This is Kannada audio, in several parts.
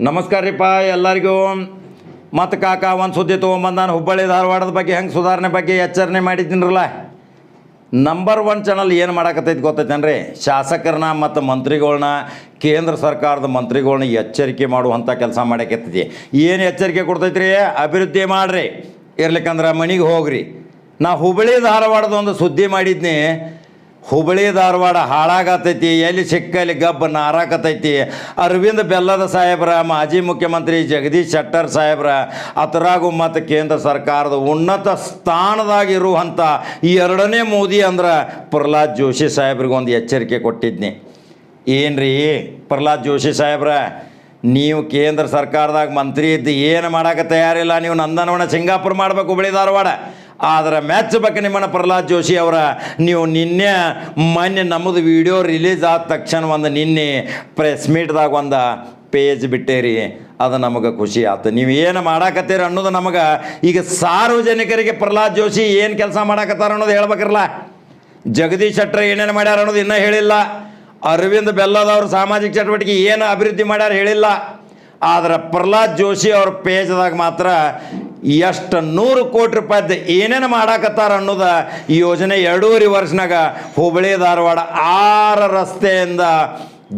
ನಮಸ್ಕಾರ ರೀಪ್ಪ ಎಲ್ಲರಿಗೂ. ಮತ್ತು ಕಾಕ, ಒಂದು ಸುದ್ದಿ ತೊಗೊಂಬಂದು ನಾನು ಹುಬ್ಬಳ್ಳಿ ಧಾರವಾಡದ ಬಗ್ಗೆ ಹೆಂಗೆ ಸುಧಾರಣೆ ಬಗ್ಗೆ ಎಚ್ಚರಣೆ ಮಾಡಿದ್ದೀನಿರಲ್ಲ. ನಂಬರ್ ಒನ್ ಚಾನಲ್ ಏನು ಮಾಡಕತ್ತೈತಿ ಗೊತ್ತೈತೇನ್ರಿ? ಶಾಸಕರನ್ನ ಮತ್ತು ಮಂತ್ರಿಗಳನ್ನ ಕೇಂದ್ರ ಸರ್ಕಾರದ ಮಂತ್ರಿಗಳನ್ನ ಎಚ್ಚರಿಕೆ ಮಾಡುವಂಥ ಕೆಲಸ ಮಾಡಕತ್ತೈತಿ ಏನು ಎಚ್ಚರಿಕೆ ಕೊಡ್ತೈತ್ರಿ? ಅಭಿವೃದ್ಧಿ ಮಾಡಿರಿ. ಇರ್ಲಿಕ್ಕಂದ್ರೆ ಮನೆಗೆ ಹೋಗ್ರಿ. ನಾ ಹುಬ್ಬಳ್ಳಿ ಧಾರವಾಡದ ಒಂದು ಸುದ್ದಿ ಮಾಡಿದ್ನಿ. ಹುಬ್ಬಳ್ಳಿ ಧಾರವಾಡ ಹಾಳಾಗತೈತಿ, ಎಲ್ಲಿ ಸಿಕ್ಕಲ್ಲಿ ಗಬ್ಬ ನಾರಾಕತೈತಿ. ಅರವಿಂದ್ ಬೆಲ್ಲದ ಸಾಹೇಬ್ರ, ಮಾಜಿ ಮುಖ್ಯಮಂತ್ರಿ ಜಗದೀಶ್ ಶೆಟ್ಟರ್ ಸಾಹೇಬ್ರ ಅತರಾಗು ಮತ್ತು ಕೇಂದ್ರ ಸರ್ಕಾರದ ಉನ್ನತ ಸ್ಥಾನದಾಗಿರುವಂಥ ಎರಡನೇ ಮೋದಿ ಅಂದ್ರೆ ಪ್ರಹ್ಲಾದ್ ಜೋಶಿ ಸಾಹೇಬ್ರಿಗೆ ಒಂದು ಎಚ್ಚರಿಕೆ ಕೊಟ್ಟಿದ್ನಿ. ರೀ ಪ್ರಹ್ಲಾದ್ ಜೋಶಿ ಸಾಹೇಬ್ರ, ನೀವು ಕೇಂದ್ರ ಸರ್ಕಾರದಾಗ ಮಂತ್ರಿ ಇದ್ದು ಏನು ಮಾಡೋಕೆ ತಯಾರಿಲ್ಲ? ನೀವು ನಂದನವನ ಸಿಂಗಾಪುರ ಮಾಡ್ಬೇಕು ಹುಬ್ಬಳ್ಳಿ ಧಾರವಾಡ. ಆದ್ರೆ ಬಗ್ಗೆ ನಿಮ್ಮನ್ನ ಪ್ರಹ್ಲಾದ್ ಜೋಶಿ ಅವರ, ನೀವು ನಿನ್ನೆ ಮೊನ್ನೆ ನಮ್ಮದು ವಿಡಿಯೋ ರಿಲೀಸ್ ಆದ ತಕ್ಷಣ ಒಂದು ನಿನ್ನೆ ಪ್ರೆಸ್ ಮೀಟ್ದಾಗ ಒಂದು ಪೇಜ್ ಬಿಟ್ಟೇರಿ. ಅದು ನಮಗೆ ಖುಷಿ ಆಯ್ತು ನೀವು ಏನು ಮಾಡಾಕತ್ತೀರಿ ಅನ್ನೋದು ನಮಗೆ, ಈಗ ಸಾರ್ವಜನಿಕರಿಗೆ ಪ್ರಹ್ಲಾದ್ ಜೋಶಿ ಏನು ಕೆಲಸ ಮಾಡಾಕತ್ತಾರ ಅನ್ನೋದು ಹೇಳ್ಬೇಕಿರಲ್ಲ ಜಗದೀಶ್ ಶೆಟ್ಟರ್ ಏನೇನು ಮಾಡ್ಯಾರ ಅನ್ನೋದು ಇನ್ನೂ ಹೇಳಿಲ್ಲ. ಅರವಿಂದ್ ಬೆಲ್ಲದವ್ರ ಸಾಮಾಜಿಕ ಚಟುವಟಿಕೆ ಏನು ಅಭಿವೃದ್ಧಿ ಮಾಡ್ಯಾರ ಹೇಳಿಲ್ಲ. ಆದರೆ ಪ್ರಹ್ಲಾದ್ ಜೋಶಿ ಅವ್ರ ಪೇಜ್ದಾಗ ಮಾತ್ರ ಎಷ್ಟು ನೂರು ಕೋಟಿ ರೂಪಾಯಿದ್ದು ಏನೇನು ಮಾಡಾಕತ್ತಾರ ಅನ್ನೋದ ಈ ಯೋಜನೆ ಎರಡೂವರೆ ವರ್ಷನಾಗ ಹುಬ್ಬಳ್ಳಿ, ಧಾರವಾಡ ಆರು ರಸ್ತೆಯಿಂದ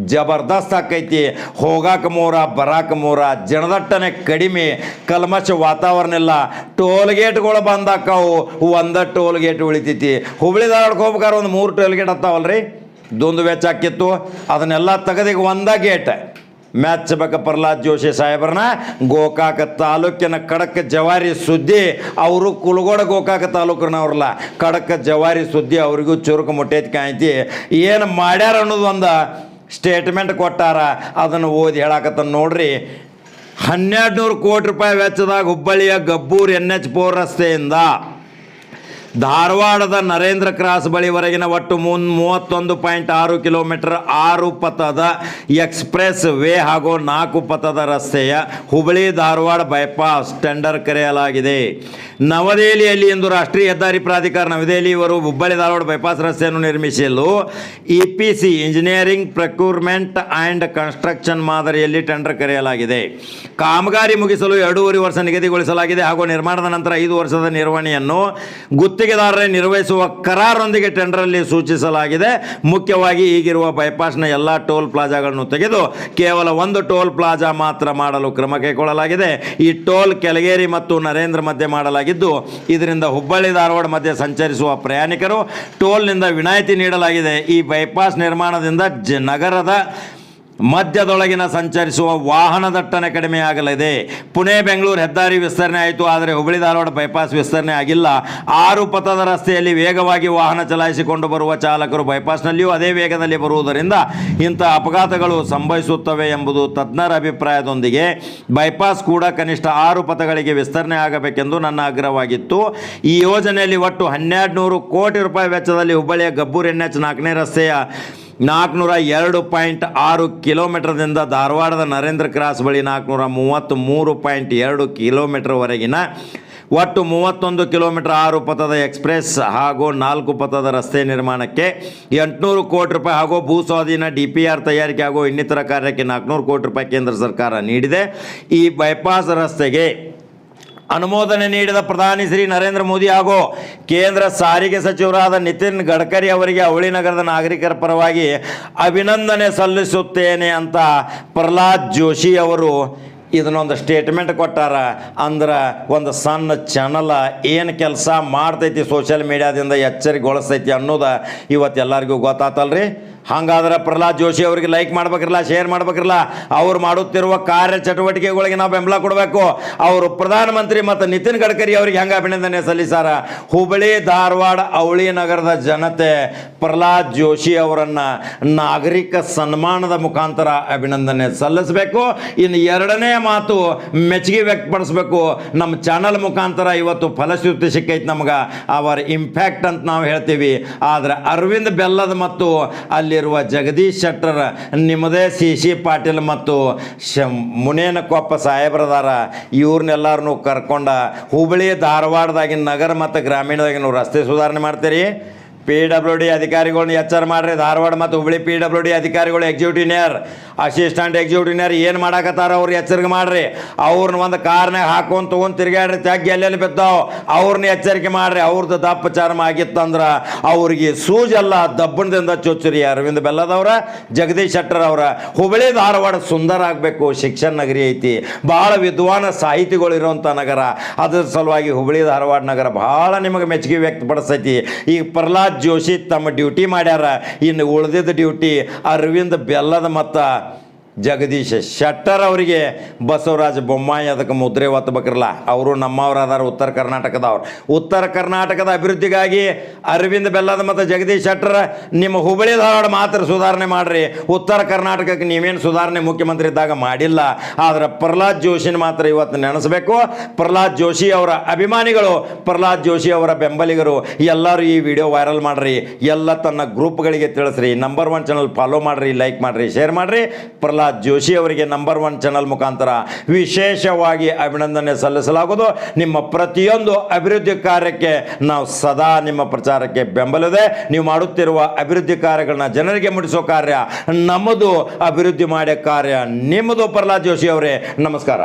ಜಬರ್ದಸ್ತ್ ಆಕೈತಿ. ಹೋಗಾಕ ಮೂರ, ಬರಾಕ ಮೂರ ಜನದಟ್ಟನೆ ಕಡಿಮೆ, ಕಲ್ಮಶ ವಾತಾವರಣ ಇಲ್ಲ. ಟೋಲ್ ಗೇಟ್ಗಳು ಬಂದಾಕವು, ಒಂದ ಟೋಲ್ ಗೇಟ್ ಉಳಿತೈತಿ. ಹುಬ್ಬಳ್ಳಿ ಧಾರವಾಡಕ್ಕೆ ಹೋಗ್ಬೇಕಾದ್ರೆ ಒಂದು ಮೂರು ಟೋಲ್ ಗೇಟ್ ಹತ್ತಾವಲ್ರಿ ದೊಂದು ವೆಚ್ಚ ಆಕಿತ್ತು. ಅದನ್ನೆಲ್ಲ ತೆಗೆದೀಗ ಒಂದ ಗೇಟ್. ಮೆಚ್ಚಬೇಕ ಪ್ರಹ್ಲಾದ್ ಜೋಶಿ ಸಾಹೇಬ್ರನ್ನ ಗೋಕಾಕ ತಾಲೂಕಿನ ಖಡಕ್ ಜವಾರಿ ಸುದ್ದಿ, ಅವರು ಕುಲಗೋಡ ಗೋಕಾಕ ತಾಲೂಕಿನವ್ರಲ್ಲ. ಖಡಕ್ ಜವಾರಿ ಸುದ್ದಿ ಅವರಿಗೂ ಚುರುಕು ಮುಟ್ಟೈತಿ ಕಾಯ್ತಿ ಏನು ಮಾಡ್ಯಾರ ಅನ್ನೋದು ಒಂದು ಸ್ಟೇಟ್ಮೆಂಟ್ ಕೊಟ್ಟಾರ. ಅದನ್ನು ಓದಿ ಹೇಳಾಕತ್ತ ನೋಡ್ರಿ. ಹನ್ನೆರಡು ನೂರು ಕೋಟಿ ರೂಪಾಯಿ ವೆಚ್ಚದಾಗ ಹುಬ್ಬಳ್ಳಿಯ ಗಬ್ಬೂರ್ ಎನ್ ಎಚ್ ಫೋರ್ ರಸ್ತೆಯಿಂದ ಧಾರವಾಡದ ನರೇಂದ್ರ ಕ್ರಾಸ್ ಬಳಿವರೆಗಿನ ಒಟ್ಟು ಮುನ್ ಮೂವತ್ತೊಂದು ಪಾಯಿಂಟ್ ಆರು ಕಿಲೋಮೀಟರ್ ಆರು ಪಥದ ಎಕ್ಸ್ಪ್ರೆಸ್ ವೇ ಹಾಗೂ ನಾಲ್ಕು ಪಥದ ರಸ್ತೆಯ ಹುಬಳಿ ಧಾರವಾಡ ಬೈಪಾಸ್ ಟೆಂಡರ್ ಕರೆಯಲಾಗಿದೆ. ನವದೆಹಲಿಯಲ್ಲಿ ಇಂದು ರಾಷ್ಟ್ರೀಯ ಹೆದ್ದಾರಿ ಪ್ರಾಧಿಕಾರ ನವದೆಹಲಿಯವರು ಹುಬ್ಬಳ್ಳಿ ಧಾರವಾಡ ಬೈಪಾಸ್ ರಸ್ತೆಯನ್ನು ನಿರ್ಮಿಸಲು E P C engineering, procurement and construction ಮಾದರಿಯಲ್ಲಿ ಟೆಂಡರ್ ಕರೆಯಲಾಗಿದೆ. ಕಾಮಗಾರಿ ಮುಗಿಸಲು ಎರಡೂವರೆ ವರ್ಷ ನಿಗದಿಗೊಳಿಸಲಾಗಿದೆ ಹಾಗೂ ನಿರ್ಮಾಣದ ನಂತರ ಐದು ವರ್ಷದ ನಿರ್ವಹಣೆಯನ್ನು ಗುತ್ತಿಗೆದಾರರೇ ನಿರ್ವಹಿಸುವ ಕರಾರೊಂದಿಗೆ ಟೆಂಡರಲ್ಲಿ ಸೂಚಿಸಲಾಗಿದೆ. ಮುಖ್ಯವಾಗಿ ಈಗಿರುವ ಬೈಪಾಸ್ನ ಎಲ್ಲ ಟೋಲ್ ಪ್ಲಾಜಾಗಳನ್ನು ತೆಗೆದು ಕೇವಲ ಒಂದು ಟೋಲ್ ಪ್ಲಾಜಾ ಮಾತ್ರ ಮಾಡಲು ಕ್ರಮ ಕೈಗೊಳ್ಳಲಾಗಿದೆ. ಈ ಟೋಲ್ ಕೆಳಗೇರಿ ಮತ್ತು ನರೇಂದ್ರ ಮಧ್ಯೆ ಮಾಡಲಾಗಿದ್ದು, ಇದರಿಂದ ಹುಬ್ಬಳ್ಳಿ ಧಾರವಾಡ ಮಧ್ಯೆ ಸಂಚರಿಸುವ ಪ್ರಯಾಣಿಕರು ಟೋಲ್ನಿಂದ ವಿನಾಯಿತಿ ನೀಡಲಾಗಿದೆ. ಈ ಬೈಪಾಸ್ ನಿರ್ಮಾಣದಿಂದ ನಗರದ ಮಧ್ಯದೊಳಗಿನ ಸಂಚರಿಸುವ ವಾಹನ ದಟ್ಟಣೆ ಕಡಿಮೆಯಾಗಲಿದೆ ಪುಣೆ, ಬೆಂಗಳೂರು ಹೆದ್ದಾರಿ ವಿಸ್ತರಣೆ ಆಯಿತು, ಆದರೆ ಹುಬ್ಬಳ್ಳಿ, ಧಾರವಾಡ ಬೈಪಾಸ್ ವಿಸ್ತರಣೆ ಆಗಿಲ್ಲ. ಆರು ಪಥದ ರಸ್ತೆಯಲ್ಲಿ ವೇಗವಾಗಿ ವಾಹನ ಚಲಾಯಿಸಿಕೊಂಡು ಬರುವ ಚಾಲಕರು ಬೈಪಾಸ್ನಲ್ಲಿಯೂ ಅದೇ ವೇಗದಲ್ಲಿ ಬರುವುದರಿಂದ ಇಂಥ ಅಪಘಾತಗಳು ಸಂಭವಿಸುತ್ತವೆ ಎಂಬುದು ತಜ್ಞರ ಅಭಿಪ್ರಾಯದೊಂದಿಗೆ. ಬೈಪಾಸ್ ಕೂಡ ಕನಿಷ್ಠ ಆರು ಪಥಗಳಿಗೆ ವಿಸ್ತರಣೆ ಆಗಬೇಕೆಂದು ನನ್ನ ಆಗ್ರಹವಾಗಿತ್ತು. ಈ ಯೋಜನೆಯಲ್ಲಿ ಒಟ್ಟು ಹನ್ನೆರಡು ನೂರು ಕೋಟಿ ರೂಪಾಯಿ ವೆಚ್ಚದಲ್ಲಿ ಹುಬ್ಬಳ್ಳಿಯ ಗಬ್ಬೂರ್ ಎನ್ ಎಚ್ ನಾಲ್ಕನೇ ರಸ್ತೆಯ ನಾಲ್ಕುನೂರ ಎರಡು ಪಾಯಿಂಟ್ ಆರು ಕಿಲೋಮೀಟರ್ದಿಂದ ಧಾರವಾಡದ ನರೇಂದ್ರ ಕ್ರಾಸ್ ಬಳಿ ನಾಲ್ಕುನೂರ ಮೂವತ್ತ್ ಮೂರು ಪಾಯಿಂಟ್ ಎರಡು ಕಿಲೋಮೀಟರ್ವರೆಗಿನ ಒಟ್ಟು ಮೂವತ್ತೊಂದು ಕಿಲೋಮೀಟರ್ ಆರು ಪಥದ ಎಕ್ಸ್ಪ್ರೆಸ್ ಹಾಗೂ ನಾಲ್ಕು ಪಥದ ರಸ್ತೆ ನಿರ್ಮಾಣಕ್ಕೆ ಎಂಟುನೂರು ಕೋಟಿ ರೂಪಾಯಿ ಹಾಗೂ ಭೂ ಸ್ವಾಧೀನ ಡಿ ಪಿ ಆರ್ ತಯಾರಿಕೆ ಹಾಗೂ ಇನ್ನಿತರ ಕಾರ್ಯಕ್ಕೆ ನಾಲ್ಕುನೂರು ಕೋಟಿ ರೂಪಾಯಿ ಕೇಂದ್ರ ಸರ್ಕಾರ ನೀಡಿದೆ. ಈ ಬೈಪಾಸ್ ರಸ್ತೆಗೆ ಅನುಮೋದನೆ ನೀಡಿದ ಪ್ರಧಾನಿ ಶ್ರೀ ನರೇಂದ್ರ ಮೋದಿ ಹಾಗೂ ಕೇಂದ್ರ ಸಾರಿಗೆ ಸಚಿವರಾದ ನಿತಿನ್ ಗಡ್ಕರಿ ಅವರಿಗೆ ಅವಳಿ ನಗರದ ನಾಗರಿಕರ ಪರವಾಗಿ ಅಭಿನಂದನೆ ಸಲ್ಲಿಸುತ್ತೇನೆ ಅಂತ ಪ್ರಹ್ಲಾದ್ ಜೋಶಿ ಅವರು ಇದನ್ನೊಂದು ಸ್ಟೇಟ್ಮೆಂಟ್ ಕೊಟ್ಟಾರ, ಅಂದ್ರೆ ಒಂದು ಸಣ್ಣ ಚಾನಲ ಏನು ಕೆಲಸ ಮಾಡ್ತೈತಿ ಸೋಷಿಯಲ್ ಮೀಡಿಯಾದಿಂದ ಎಚ್ಚರಿಕೆಗೊಳಿಸ್ತೈತಿ ಅನ್ನೋದು ಇವತ್ತು ಎಲ್ಲರಿಗೂ ಗೊತ್ತಾತಲ್ರಿ? ಹಾಗಾದ್ರೆ ಪ್ರಹ್ಲಾದ್ ಜೋಶಿ ಅವರಿಗೆ ಲೈಕ್ ಮಾಡ್ಬೇಕಿರಲ್ಲ ಶೇರ್ ಮಾಡ್ಬೇಕಿರಲ್ಲ, ಅವ್ರು ಮಾಡುತ್ತಿರುವ ಕಾರ್ಯ ಚಟುವಟಿಕೆಗಳಿಗೆ ನಾವು ಬೆಂಬಲ ಕೊಡಬೇಕು. ಅವರು ಪ್ರಧಾನಮಂತ್ರಿ ಮತ್ತು ನಿತಿನ್ ಗಡ್ಕರಿ ಅವರಿಗೆ ಹೆಂಗೆ ಅಭಿನಂದನೆ ಸಲ್ಲಿಸಾರ? ಹುಬ್ಬಳ್ಳಿ, ಧಾರವಾಡ, ಅವಳಿ ನಗರದ ಜನತೆ ಪ್ರಹ್ಲಾದ್ ಜೋಶಿ ಅವರನ್ನು ನಾಗರಿಕ ಸನ್ಮಾನದ ಮುಖಾಂತರ ಅಭಿನಂದನೆ ಸಲ್ಲಿಸಬೇಕು. ಇನ್ನು ಎರಡನೇ ಮಾತು ಮೆಚ್ಚುಗೆ ವ್ಯಕ್ತಪಡಿಸ್ಬೇಕು. ನಮ್ಮ ಚಾನಲ್ ಮುಖಾಂತರ ಇವತ್ತು ಫಲಶ್ರುತಿ ಸಿಕ್ಕೈತೆ ನಮ್ಗೆ. ಅವರ ಇಂಪ್ಯಾಕ್ಟ್ ಅಂತ ನಾವು ಹೇಳ್ತೀವಿ. ಆದರೆ ಅರವಿಂದ್ ಬೆಲ್ಲದ ಮತ್ತು ಅಲ್ಲಿರುವ ಜಗದೀಶ್ ಶೆಟ್ಟರ್, ನಿಮ್ಮದೇ ಸಿ ಸಿ ಪಾಟೀಲ್ ಮತ್ತು ಶ ಮುನೇನಕೊಪ್ಪ ಸಾಹೇಬ್ರದಾರ ಇವ್ರನ್ನೆಲ್ಲರನ್ನೂ ಕರ್ಕೊಂಡ ಹುಬ್ಬಳ್ಳಿ ಧಾರವಾಡದಾಗಿನ ನಗರ ಮತ್ತು ಗ್ರಾಮೀಣದಾಗಿನ ರಸ್ತೆ ಸುಧಾರಣೆ ಮಾಡ್ತೀರಿ? ಪಿ ಡಬ್ಲ್ಯೂ ಡಿ ಅಧಿಕಾರಿಗಳನ್ನ ಎಚ್ಚರ ಮಾಡ್ರಿ. ಧಾರವಾಡ ಮತ್ತು ಹುಬ್ಳಿ ಪಿ ಡಬ್ಲ್ಯೂ ಡಿ ಅಧಿಕಾರಿಗಳು ಎಕ್ಸಿಕ್ಯೂಟಿವ್ನಿಯರ್ ಅಸಿಸ್ಟೆಂಟ್ ಎಕ್ಸಿಕ್ಯೂಟಿವ್ನಿಯರ್ ಏನು ಮಾಡಾಕತ್ತಾರ ಅವ್ರು ಎಚ್ಚರಿಕೆ ಮಾಡ್ರಿ. ಅವ್ರನ್ನ ಒಂದು ಕಾರ್ನಾಗ ಹಾಕೊಂಡು ತೊಗೊಂಡು ತಿರ್ಗಾಡ್ರಿ ತಗ್ಗಿ ಎಲ್ಲೆಲ್ಲಿ ಬಿದ್ದಾವ? ಅವ್ರನ್ನ ಎಚ್ಚರಿಕೆ ಮಾಡ್ರಿ. ಅವ್ರದ್ದು ದಪ್ಪ ಚರ್ಮ ಆಗಿತ್ತಂದ್ರೆ ಅವ್ರಿಗೆ ಸೂಜಲ್ಲ ದಬ್ಬಣದಿಂದ ಚೊಚ್ಚರಿ. ಅರವಿಂದ ಬೆಲ್ಲದವ್ರ ಜಗದೀಶ್ ಶೆಟ್ಟರ್ ಅವರ. ಹುಬ್ಬಳ್ಳಿ ಧಾರವಾಡ ಸುಂದರ ಆಗಬೇಕು. ಶಿಕ್ಷಣ ನಗರಿ ಐತಿ. ಭಾಳ ವಿದ್ವಾನ ಸಾಹಿತಿಗಳು ಇರುವಂಥ ನಗರ. ಅದರ ಸಲುವಾಗಿ ಹುಬ್ಬಳ್ಳಿ ಧಾರವಾಡ ನಗರ ಭಾಳ ನಿಮಗೆ ಮೆಚ್ಚುಗೆ ವ್ಯಕ್ತಪಡಿಸ್ತೈತಿ. ಈಗ ಪ್ರಹ್ಲಾದ್ ಜೋಶಿ ತಮ್ಮ ಡ್ಯೂಟಿ ಮಾಡ್ಯಾರ. ಇನ್ನು ಉಳಿದಿದ್ದ ಡ್ಯೂಟಿ ಅರವಿಂದ್ ಬೆಲ್ಲದ ಮತ್ತು ಜಗದೀಶ್ ಶೆಟ್ಟರ್ ಅವರಿಗೆ, ಬಸವರಾಜ ಬೊಮ್ಮಾಯಿ ಅದಕ್ಕೆ ಮುದ್ರೆ ಒತ್ತಬೇಕಿರಲ್ಲ ಅವರು ನಮ್ಮವ್ರು ಉತ್ತರ ಕರ್ನಾಟಕದವ್ರು. ಉತ್ತರ ಕರ್ನಾಟಕದ ಅಭಿವೃದ್ಧಿಗಾಗಿ ಅರವಿಂದ್ ಬೆಲ್ಲದ ಮತ್ತು ಜಗದೀಶ್ ಶೆಟ್ಟರ್ ನಿಮ್ಮ ಹುಬ್ಬಳ್ಳಿ ಧಾರವಾಡ ಮಾತ್ರ ಸುಧಾರಣೆ ಮಾಡಿರಿ. ಉತ್ತರ ಕರ್ನಾಟಕಕ್ಕೆ ನೀವೇನು ಸುಧಾರಣೆ ಮುಖ್ಯಮಂತ್ರಿ ಇದ್ದಾಗ ಮಾಡಿಲ್ಲ. ಆದರೆ ಪ್ರಹ್ಲಾದ್ ಜೋಶಿನ ಮಾತ್ರ ಇವತ್ತು ನೆನೆಸಬೇಕು. ಪ್ರಹ್ಲಾದ್ ಜೋಶಿ ಅವರ ಅಭಿಮಾನಿಗಳು, ಪ್ರಹ್ಲಾದ್ ಜೋಶಿ ಅವರ ಬೆಂಬಲಿಗರು, ಎಲ್ಲರೂ ಈ ವಿಡಿಯೋ ವೈರಲ್ ಮಾಡಿರಿ. ಎಲ್ಲ ತನ್ನ ಗ್ರೂಪ್ಗಳಿಗೆ ತಿಳಿಸ್ರಿ. ನಂಬರ್ ಒನ್ ಚಾನಲ್ ಫಾಲೋ ಮಾಡಿರಿ, ಲೈಕ್ ಮಾಡಿರಿ, ಶೇರ್ ಮಾಡ್ರಿ. ಪ್ರಹ್ಲಾದ್ ಜೋಶಿ ಅವರಿಗೆ ನಂಬರ್ ಒನ್ ಚಾನಲ್ ಮುಖಾಂತರ ವಿಶೇಷವಾಗಿ ಅಭಿನಂದನೆ ಸಲ್ಲಿಸಲಾಗುವುದು. ನಿಮ್ಮ ಪ್ರತಿಯೊಂದು ಅಭಿವೃದ್ಧಿ ಕಾರ್ಯಕ್ಕೆ ನಾವು ಸದಾ ನಿಮ್ಮ ಪ್ರಚಾರಕ್ಕೆ ಬೆಂಬಲಿದೆ. ನೀವು ಮಾಡುತ್ತಿರುವ ಅಭಿವೃದ್ಧಿ ಕಾರ್ಯಗಳನ್ನ ಜನರಿಗೆ ಮುಟ್ಟಿಸೋ ಕಾರ್ಯ, ನಮ್ಮದು ಅಭಿವೃದ್ಧಿ ಮಾಡೋ ಕಾರ್ಯ, ನಿಮ್ಮದು ಪ್ರಹ್ಲಾದ್ ಜೋಶಿ ಅವರೇ, ನಮಸ್ಕಾರ.